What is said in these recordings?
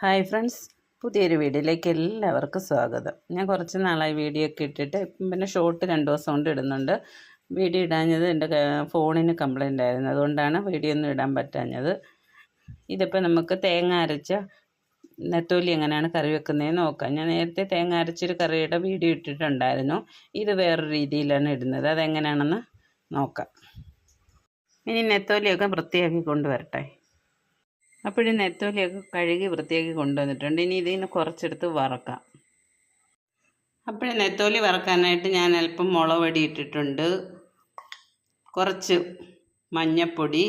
Hi friends പുതിയൊരു വീഡിയോയിലേക്ക് എല്ലാവർക്കും സ്വാഗതം. ഞാൻ കുറച്ച് നാളായി വീഡിയോ ഒക്കെ ഇട്ടിട്ട് പിന്നെ ഷോർട്ട് രണ്ട് ദിവസം കൊണ്ട് ഇടുന്നുണ്ട്. വീഡിയോ ഇടാഞ്ഞത് എന്റെ ഫോണിന് കംപ്ലൈന്റ് ആയിരുന്നു. അതുകൊണ്ടാണ് വീഡിയോ ഒന്നും ഇടാൻ പറ്റാഞ്ഞത്. ഇതിപ്പോൾ നമുക്ക് തേങ്ങ അരച്ച നെത്തോലി എങ്ങനെയാണ് കറി വെക്കുന്നതെന്ന് നോക്കാം. ഞാൻ നേരത്തെ തേങ്ങ അരച്ചൊരു കറിയുടെ വീഡിയോ ഇട്ടിട്ടുണ്ടായിരുന്നു. ഇത് വേറൊരു രീതിയിലാണ് ഇടുന്നത്. അതെങ്ങനെയാണെന്ന് നോക്കാം. ഇനി നെത്തോലിയൊക്കെ വൃത്തിയാക്കി കൊണ്ടുവരട്ടെ. അപ്പോഴും നെത്തോലിയൊക്കെ കഴുകി വൃത്തിയാക്കി കൊണ്ടുവന്നിട്ടുണ്ട്. ഇനി ഇതിൽ നിന്ന് കുറച്ചെടുത്ത് വറക്കാം. അപ്പോഴും നെത്തോലി വറക്കാനായിട്ട് ഞാൻ അല്പം മുളക് പൊടി ഇട്ടിട്ടുണ്ട്. കുറച്ച് മഞ്ഞപ്പൊടി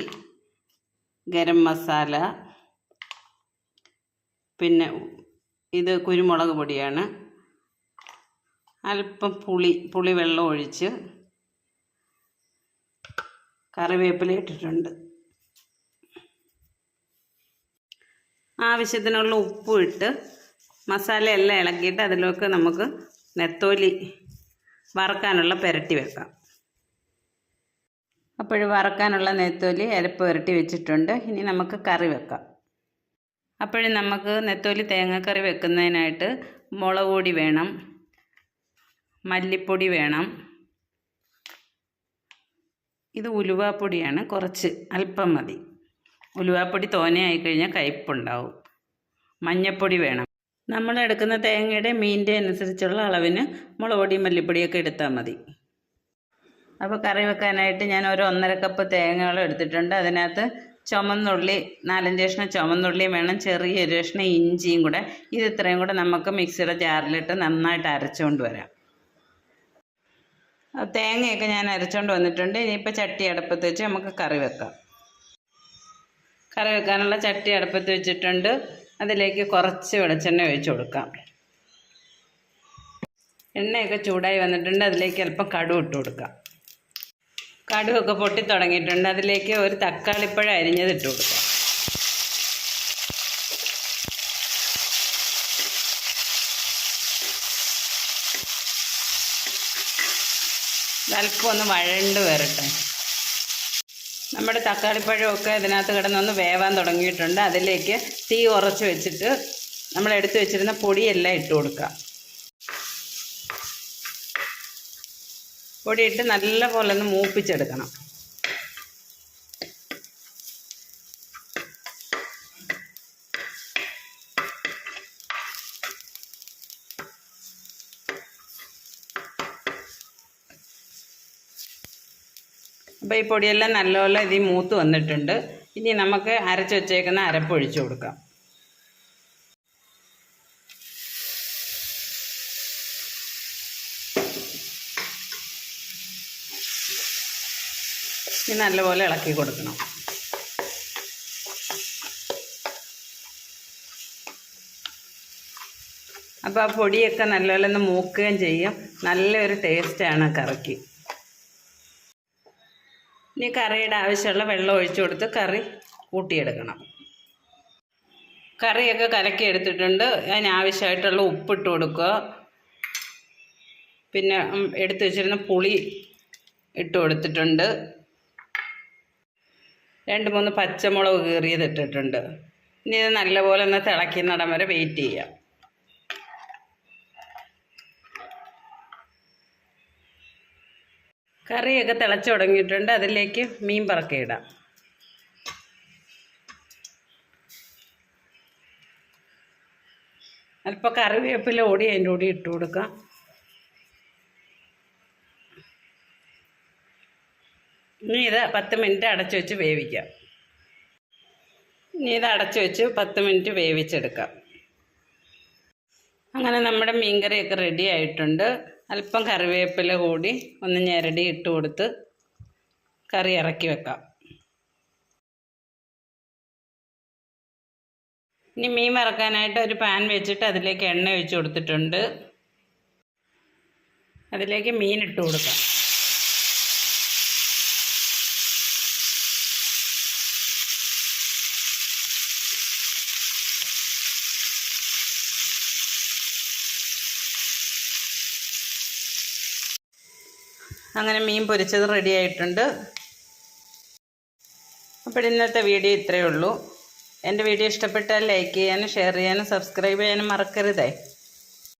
ഗരം മസാല പിന്നെ ഇത് കുരുമുളക് പൊടിയാണ്. അല്പം പുളി പുളി വെള്ളം ഒഴിച്ച് കറിവേപ്പില ഇട്ടിട്ടുണ്ട്. ആവശ്യത്തിനുള്ള ഉപ്പും ഇട്ട് മസാലയെല്ലാം ഇളക്കിയിട്ട് അതിലേക്ക് നമുക്ക് നെത്തോലി വറക്കാനുള്ള പുരട്ടി വെക്കാം. അപ്പോൾ വറക്കാനുള്ള നെത്തോലി അരപ്പ് പുരട്ടി വെച്ചിട്ടുണ്ട്. ഇനി നമുക്ക് കറി വെക്കാം. അപ്പോഴും നമുക്ക് നെത്തോലി തേങ്ങക്കറി വെക്കുന്നതിനായിട്ട് മുളക് പൊടി വേണം. മല്ലിപ്പൊടി വേണം. ഇത് ഉലുവാപ്പൊടിയാണ്. കുറച്ച് അല്പം മതി. ഉലുവാപ്പൊടി തോനയായി കഴിഞ്ഞാൽ കയ്പുണ്ടാവും മഞ്ഞപ്പൊടി വേണം. നമ്മൾ എടുക്കുന്ന തേങ്ങയുടെ മീനിന്റെ അനുസരിച്ചുള്ള അളവിന് മുളക് പൊടി മല്ലിപ്പൊടിയൊക്കെ എടുത്താൽ മതി. അപ്പോൾ കറി വെക്കാനായിട്ട് ഞാൻ ഒരു ഒന്നര കപ്പ് തേങ്ങകളും എടുത്തിട്ടുണ്ട്. അതിനകത്ത് ചുമന്നുള്ളി നാലഞ്ച് കഷ്ണം ചുമന്നുള്ളിയും വേണം. ചെറിയൊരു കഷ്ണം ഇഞ്ചിയും കൂടെ. ഇത് ഇത്രയും കൂടെ നമുക്ക് മിക്സിയുടെ ജാറിലിട്ട് നന്നായിട്ട് അരച്ചുകൊണ്ട് വരാം. തേങ്ങയൊക്കെ ഞാൻ അരച്ചുകൊണ്ട് വന്നിട്ടുണ്ട്. ഇനിയിപ്പോൾ ചട്ടി അടുപ്പത്ത് വെച്ച് നമുക്ക് കറി വെക്കാം. കറി വെക്കാനുള്ള ചട്ടി അടുപ്പത്ത് വെച്ചിട്ടുണ്ട്. അതിലേക്ക് കുറച്ച് വെളിച്ചെണ്ണ ഒഴിച്ച് കൊടുക്കാം. എണ്ണയൊക്കെ ചൂടായി വന്നിട്ടുണ്ട്. അതിലേക്ക് അല്പം കടുക് ഇട്ട് കൊടുക്കാം. കടുവൊക്കെ പൊട്ടി തുടങ്ങിയിട്ടുണ്ട്. അതിലേക്ക് ഒരു തക്കാളിപ്പഴം അരിഞ്ഞത് ഇട്ട് കൊടുക്കാം. അല്പം ഒന്ന് വഴണ്ട് വരട്ടെ. നമ്മുടെ തക്കാളിപ്പഴമൊക്കെ ഇതിനകത്ത് കിടന്നൊന്ന് വേവാൻ തുടങ്ങിയിട്ടുണ്ട്. അതിലേക്ക് തീ ഉറച്ച് വെച്ചിട്ട് നമ്മൾ എടുത്തു വെച്ചിരുന്ന പൊടിയെല്ലാം ഇട്ട് കൊടുക്കുക. പൊടിയിട്ട് നല്ല പോലെ ഒന്ന് മൂപ്പിച്ചെടുക്കണം. അപ്പോൾ ഈ പൊടിയെല്ലാം നല്ലപോലെ ഇതിൽ മൂത്ത് വന്നിട്ടുണ്ട്. ഇനി നമുക്ക് അരച്ച് വെച്ചേക്കുന്ന അരപ്പ് ഒഴിച്ചു കൊടുക്കാം. ഇനി നല്ലപോലെ ഇളക്കി കൊടുക്കണം. അപ്പോൾ ആ പൊടിയൊക്കെ നല്ലപോലെ ഒന്ന് മൂക്കുകയും ചെയ്യും. നല്ലൊരു ടേസ്റ്റാണ് കറിക്ക്. ഇനി കറിയുടെ ആവശ്യമുള്ള വെള്ളം ഒഴിച്ചു കൊടുത്ത് കറി കൂട്ടിയെടുക്കണം കറിയൊക്കെ കലക്കി എടുത്തിട്ടുണ്ട്. അതിനാവശ്യമായിട്ടുള്ള ഉപ്പിട്ട് കൊടുക്കുക. പിന്നെ എടുത്തു വെച്ചിരുന്ന പുളി ഇട്ട് കൊടുത്തിട്ടുണ്ട്. രണ്ട് മൂന്ന് പച്ചമുളക് കീറിയത് ഇട്ടിട്ടുണ്ട്. ഇനി ഇത് നല്ലപോലെ ഒന്ന് തിളയ്ക്കുന്നിടം വരെ വെയിറ്റ് ചെയ്യാം. കറിയൊക്കെ തിളച്ച് തുടങ്ങിയിട്ടുണ്ട്. അതിലേക്ക് മീൻ പറക്കയിടാം അല്പം കറിവേപ്പില ഓടി അതിന്റെ കൂടി ഇട്ട് കൊടുക്കാം. ഇനി ഇത് പത്ത് മിനിറ്റ് അടച്ചു വെച്ച് വേവിക്കാം. ഇനി ഇത് അടച്ചു വെച്ച് പത്ത് മിനിറ്റ് വേവിച്ചെടുക്കാം. അങ്ങനെ നമ്മുടെ മീൻകറിയൊക്കെ റെഡി ആയിട്ടുണ്ട്. അല്പം കറിവേപ്പില കൂടി ഒന്ന് ഞെരടി ഇട്ട് കൊടുത്ത് കറി ഇറക്കി വെക്കാം. ഇനി മീൻ വറക്കാനായിട്ട് ഒരു പാൻ വെച്ചിട്ട് അതിലേക്ക് എണ്ണ ഒഴിച്ച് കൊടുത്തിട്ടുണ്ട്. അതിലേക്ക് മീൻ ഇട്ട് കൊടുക്കാം. അങ്ങനെ മീൻ പൊരിച്ചത് റെഡി ആയിട്ടുണ്ട്. അപ്പോൾ ഇന്നത്തെ വീഡിയോ ഇത്രയേ ഉള്ളൂ. എന്റെ വീഡിയോ ഇഷ്ടപ്പെട്ടാൽ ലൈക്ക് ചെയ്യാനും ഷെയർ ചെയ്യാനും സബ്സ്ക്രൈബ് ചെയ്യാനും മറക്കരുതേ.